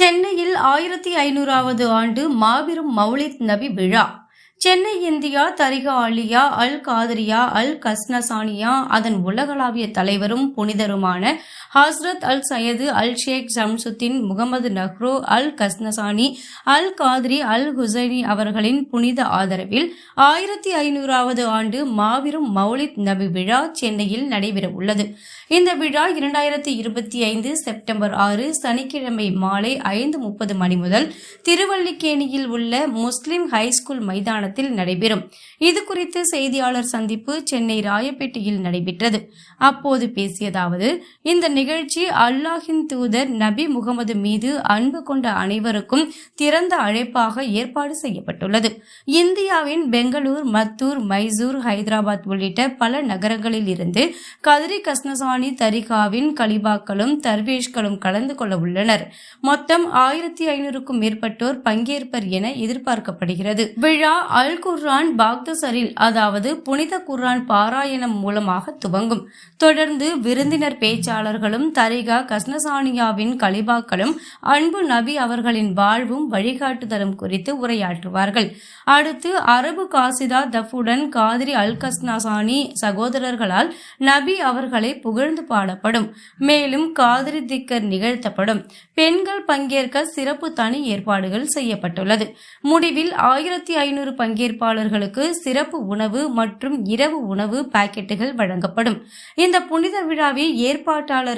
சென்னையில் ஆயிரத்தி ஐநூறாவது ஆண்டு மாபெரும் மௌலித் நபி விழா. சென்னை இந்தியா தரிகா அலியா அல் காதரியா அல் கஸ்னசானியா அதன் உலகளாவிய தலைவரும் புனிதருமான ஹஸ்ரத் அல் சையது அல் ஷேக் ஜம்சுத்தின் முகமது நஹ்ரு அல் கஸ்னசானி அல் காத்ரி அல் ஹுசைனி அவர்களின் புனித ஆதரவில் ஆயிரத்தி ஐநூறாவது ஆண்டு மாபெரும் மௌலித் நபி விழா சென்னையில் நடைபெற உள்ளது இந்த விழா இரண்டாயிரத்தி இருபத்தி ஐந்து செப்டம்பர் ஆறு சனிக்கிழமை மாலை ஐந்து முப்பது மணி முதல் திருவல்லிக்கேணியில் உள்ள முஸ்லிம் ஹைஸ்கூல் மைதானத்தில் நடைபெறும். இது குறித்து செய்தியாளர் சந்திப்பு சென்னை ராயப்பேட்டையில் நடைபெற்றது. அப்போது பேசியதாவது இந்த நிகழ்ச்சி அல்லாஹின் தூதர் நபி முகமது மீது அன்பு கொண்ட அனைவருக்கும் திறந்த அழைப்பாக ஏற்பாடு செய்யப்பட்டுள்ளது. இந்தியாவின் பெங்களூர் மத்தூர் மைசூர் ஹைதராபாத் உள்ளிட்ட பல நகரங்களில் இருந்து கதிரி கஸ்னசானி தரிகாவின் கலிபாக்களும் தர்வேஷ்களும் கலந்து கொள்ள உள்ளனர். மொத்தம் ஆயிரத்தி ஐநூறுக்கும் மேற்பட்டோர் பங்கேற்பர் என எதிர்பார்க்கப்படுகிறது. விழா அல் குர்ரான் பாக்தசரில் அதாவது புனித குர்ரான் பாராயணம் மூலமாக துவங்கும். தொடர்ந்து விருந்தினர் பேச்சாளர்கள் பேச்சாளர்களும் தரிகா கஸ்னசானியாவின் கலிபாக்களும் அன்பு நபி அவர்களின் வாழ்வும் வழிகாட்டுதலும் குறித்து உரையாற்றுவார்கள். அடுத்து அரபு காசிதா தஃபுடன் காதிரி அல் கஸ்னசானி சகோதரர்களால் நபி அவர்களை புகழ்ந்து பாடப்படும். மேலும் காதிரி திக்கர் நிகழ்த்தப்படும். பெண்கள் பங்கேற்க சிறப்பு தனி ஏற்பாடுகள் செய்யப்பட்டுள்ளது. முடிவில் ஆயிரத்தி ஐநூறு பங்கேற்பாளர்களுக்கு சிறப்பு உணவு மற்றும் இரவு உணவு பாக்கெட்டுகள் வழங்கப்படும். இந்த புனித விழாவில்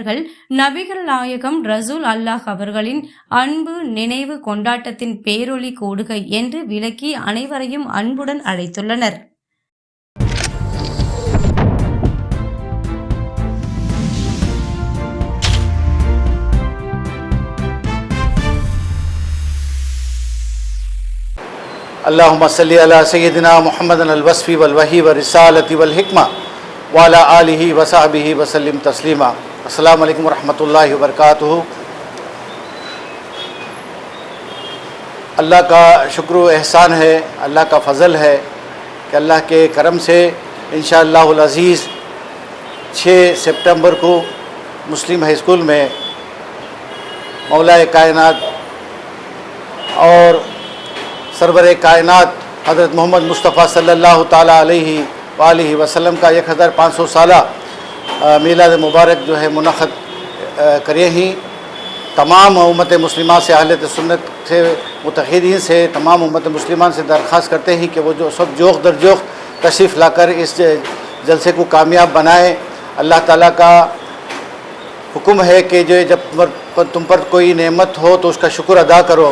ஏற்பாட்டாளர்கள் நபிகள் நாயகம் ரசூல் அல்லாஹ் அவர்களின் அன்பு நினைவு கொண்டாட்டத்தின் பேரொளி கூடுகை என்று விளக்கி அனைவரையும் அன்புடன் அழைத்துள்ளனர் اللهم صل على سيدنا محمد الوصف والوحي والرسالة والحكمة وعلى آله وصحبه وسلم تسليما السلام علیکم ورحمۃ اللہ وبرکاتہ۔ اللہ کا شکر و احسان ہے، اللہ کا فضل ہے کہ اللہ کے کرم سے انشاءاللہ العزیز چھ سپٹمبر کو مسلم ہائی اسکول میں مولا کائنات اور سرور کائنات حضرت محمد مصطفیٰ صلی اللہ تعالیٰ علیہ وآلہ وسلم کا ایک ہزار پانچ سو سالہ میلاد مبارک جو ہے منعقد کرے ہیں۔ تمام امت مسلمان سے اہلت سنت سے متحدین سے، تمام امت مسلمان سے درخواست کرتے ہیں کہ وہ جو سب جوخ در جوخ تشریف لا کر اس جلسے کو کامیاب بنائے۔ اللہ تعالیٰ کا حکم ہے کہ جو جب تم پر کوئی نعمت ہو تو اس کا شکر ادا کرو۔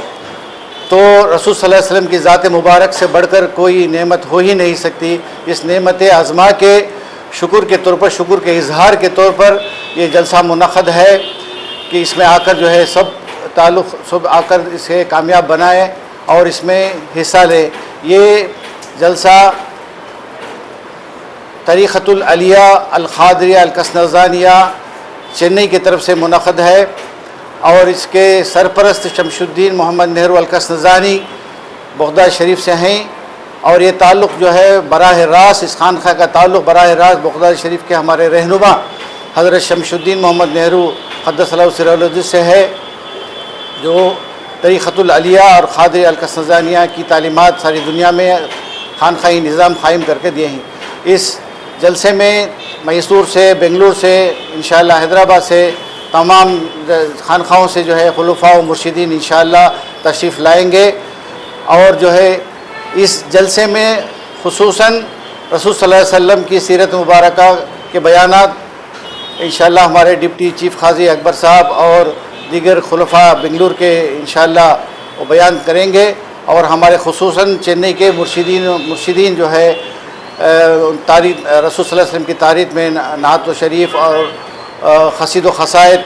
تو رسول صلی اللہ علیہ وسلم کی ذات مبارک سے بڑھ کر کوئی نعمت ہو ہی نہیں سکتی۔ اس نعمت آزما کے شکر کے طور پر، شکر کے اظہار کے طور پر یہ جلسہ منعقد ہے کہ اس میں آ کر جو ہے سب تعلق، سب آ کر اسے کامیاب بنائیں اور اس میں حصہ لیں یہ جلسہ طریقت العلیہ القادریہ الکسنزانیہ چنئی کی طرف سے منعقد ہے اور اس کے سرپرست شمش الدین محمد نہرو الکسنزانی بغداد شریف سے ہیں۔ اور یہ تعلق جو ہے براہ راست اس خانخواہ کا تعلق براہ راست بغداد شریف کے ہمارے رہنما حضرت شمش الدین محمد نہرو حضرت صلی اللہ علیہ سے ہے، جو طریقۃ العلیہ اور خادر القسانیہ کی تعلیمات ساری دنیا میں خانقاہی نظام قائم کر کے دیے ہیں۔ اس جلسے میں میسور سے، بنگلور سے، انشاءاللہ حیدرآباد سے تمام خانخواہوں سے جو ہے خلفاء و مرشدین انشاءاللہ تشریف لائیں گے اور جو ہے اس جلسے میں خصوصاً رسول صلی اللہ علیہ وسلم کی سیرت مبارکہ کے بیانات انشاءاللہ ہمارے ڈپٹی چیف خاضی اکبر صاحب اور دیگر خلفاء بنگلور کے انشاءاللہ وہ بیان کریں گے اور ہمارے خصوصاً چنئی کے مرشدین مرشدین جو ہے تاریخ رسول صلی اللہ علیہ وسلم کی تاریخ میں نعت و شریف اور خصید و خصائد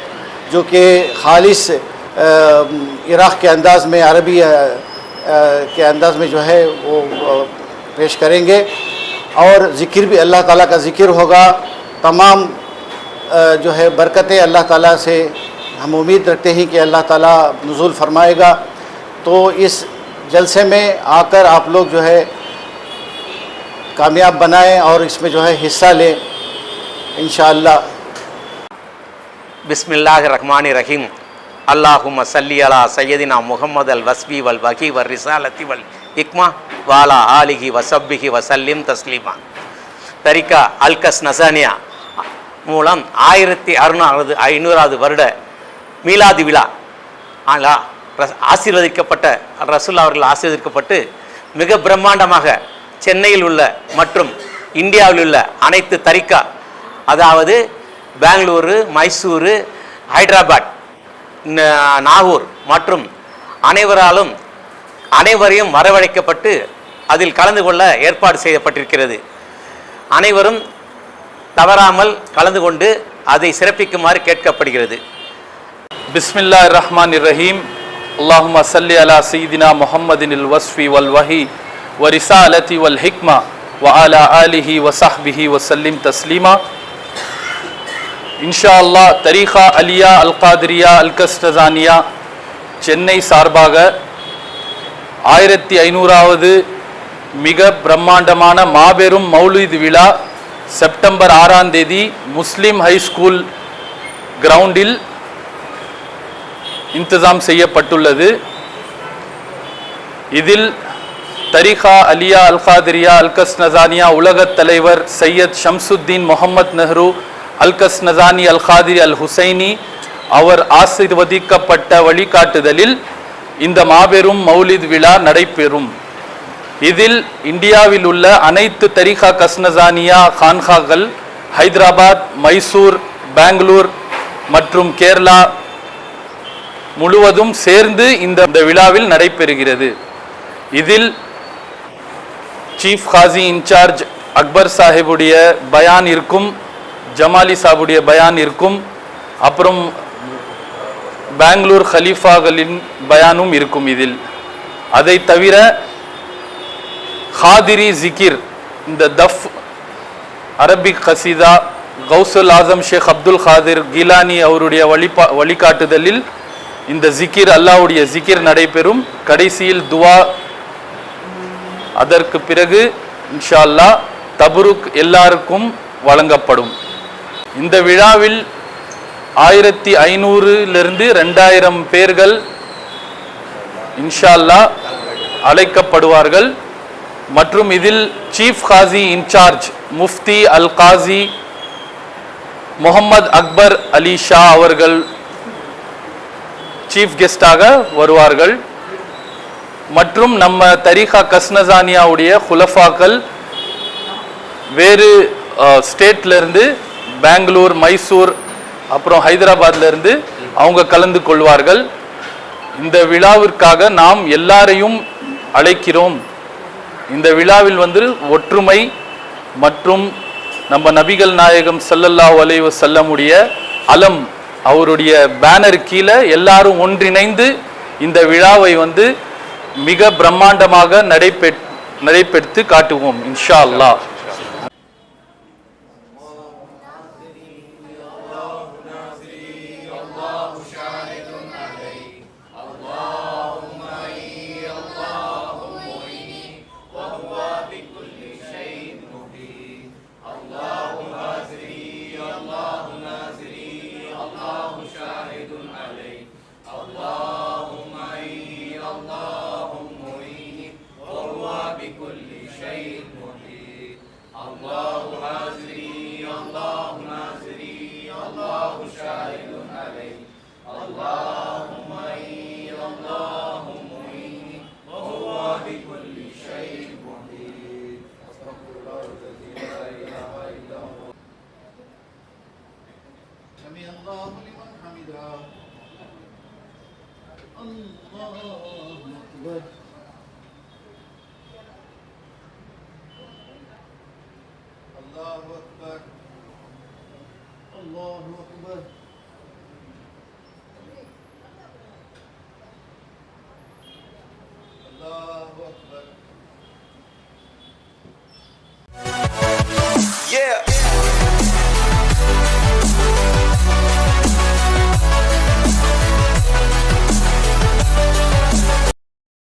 جو کہ خالص عراق کے انداز میں عربی کے انداز میں جو ہے وہ پیش کریں گے۔ اور ذکر بھی اللہ تعالیٰ کا ذکر ہوگا۔ تمام جو ہے برکتیں اللہ تعالیٰ سے ہم امید رکھتے ہیں کہ اللہ تعالیٰ نزول فرمائے گا۔ تو اس جلسے میں آ کر آپ لوگ جو ہے کامیاب بنائیں اور اس میں جو ہے حصہ لیں۔ انشاءاللہ۔ بسم اللہ الرحمن الرحیم۔ அல்லாஹும்ம சல்லி அலா சையதினா முகமது அல் வஸ்பி வல் வகி வல் ரிசாலத்தி வல் இக்மா வாலா ஆலிஹி வசப்பிஹி வசல்லிம் தஸ்லீமா. தரிகா அல்கஸ் நசானியா மூலம் ஆயிரத்தி அறுநூறாவது ஐநூறாவது வருட மீலாதி விழா. ஆலா ரஸ்- ஆசீர்வதிக்கப்பட்ட ரசூல் அவர்கள் ஆசீர்வதிக்கப்பட்டு மிக பிரம்மாண்டமாக சென்னையில் உள்ள மற்றும் இந்தியாவில் உள்ள அனைத்து தரிக்கா அதாவது பெங்களூரு மைசூரு ஹைதராபாத் நாகூர் மற்றும் அனைவராலும் அனைவரையும் வரவழைக்கப்பட்டு அதில் கலந்து கொள்ள ஏற்பாடு செய்யப்பட்டிருக்கிறது. அனைவரும் தவறாமல் கலந்து கொண்டு அதை சிறப்பிக்குமாறு கேட்கப்படுகிறது. பிஸ்மில்லா ரஹ்மான் ரஹீம் அல்லாஹுமா சல்லி அலா சீதினா முஹம்மதினில் வஸ்ஃபி வல் வஹி வரிசா அலதி வல் ஹிக்மா வ அலா அலிஹி வசஹ்பிஹி வசல்லிம் தஸ்லீமா. இன்ஷா அல்லாஹ் தரீகா அலியா அல் காதிரியா அல் கஸ்டசானியா சென்னை சார்பாக ஆயிரத்தி ஐநூறாவது மிக பிரம்மாண்டமான மாபெரும் மௌலித் விழா செப்டம்பர் ஆறாம் தேதி முஸ்லீம் ஹை ஸ்கூல் கிரவுண்டில் இன்தசாம் செய்யப்பட்டுள்ளது. இதில் தரிகா அலியா அல்காதிரியா அல்கஸ் நசானியா உலகத் தலைவர் சையத் ஷம்சுத்தீன் முகமது நெஹ்ரு அல்கஸ் நசானி அல் ஹாதிரி அல் ஹுசைனி அவர் ஆசீர்வதிக்கப்பட்ட வழிகாட்டுதலில் இந்த மாபெரும் மௌலித் விழா நடைபெறும். இதில் இந்தியாவில் உள்ள அனைத்து தரிகா கஸ்னசானியா கான்காகள் ஹைதராபாத் மைசூர் பெங்களூர் மற்றும் கேரளா முழுவதும் சேர்ந்து இந்த விழாவில் நடைபெறுகிறது. இதில் சீஃப் காசி இன்சார்ஜ் அக்பர் சாஹிபுடைய பயான் இருக்கும். ஜமாலி சாபுடைய பயான் இருக்கும். அப்புறம் பெங்களூர் ஹலீஃபாக்களின் பயானும் இருக்கும் இதில். அதை தவிர ஹாதிரி ஜிகிர் இந்த தஃப் Arabic ஹசீதா Ghousul Azam Sheikh Abdul Qadir Gilani அவருடைய வழிபா வழிகாட்டுதலில் இந்த ஜிகிர் அல்லாஹ்வுடைய ஜிகிர் நடைபெறும். கடைசியில் துவா அதற்கு பிறகு இன்ஷா அல்லாஹ் தபுருக் எல்லாருக்கும் வழங்கப்படும். இந்த விழாவில் ஆயிரத்தி ஐநூறுலிருந்து ரெண்டாயிரம் பேர்கள் இன்ஷா அல்லாஹ் அழைக்கப்படுவார்கள். மற்றும் இதில் சீஃப் காசி இன்சார்ஜ் முஃப்தி அல் காசி முகமது அக்பர் அலி ஷா அவர்கள் சீஃப் கெஸ்டாக வருவார்கள். மற்றும் நம்ம தரிகா கஸ்னசானியாவுடைய குலஃபாக்கள் வேறு ஸ்டேட்லேருந்து பெங்களூர் மைசூர் அப்புறம் ஹைதராபாத்லேருந்து அவங்க கலந்து கொள்வார்கள். இந்த விழாவிற்காக நாம் எல்லாரையும் அழைக்கிறோம். இந்த விழாவில் வந்து ஒற்றுமை மற்றும் நம்ம நபிகள் நாயகம் ஸல்லல்லாஹு வலைவு செல்லமுடைய அலம் அவருடைய பேனர் கீழே எல்லாரும் ஒன்றிணைந்து இந்த விழாவை வந்து மிக பிரம்மாண்டமாக நடைபெற் நடைபெற்று காட்டுவோம் இன்ஷா அல்லாஹ். الله ناصري الله ناصري الله شاهد علي. اللهم إني اللهم إني وهو بكل شيء محيط أستغفر الله الذي لا إله إلا هو سمع الله لمن حمده. الله أكبر. Yeah.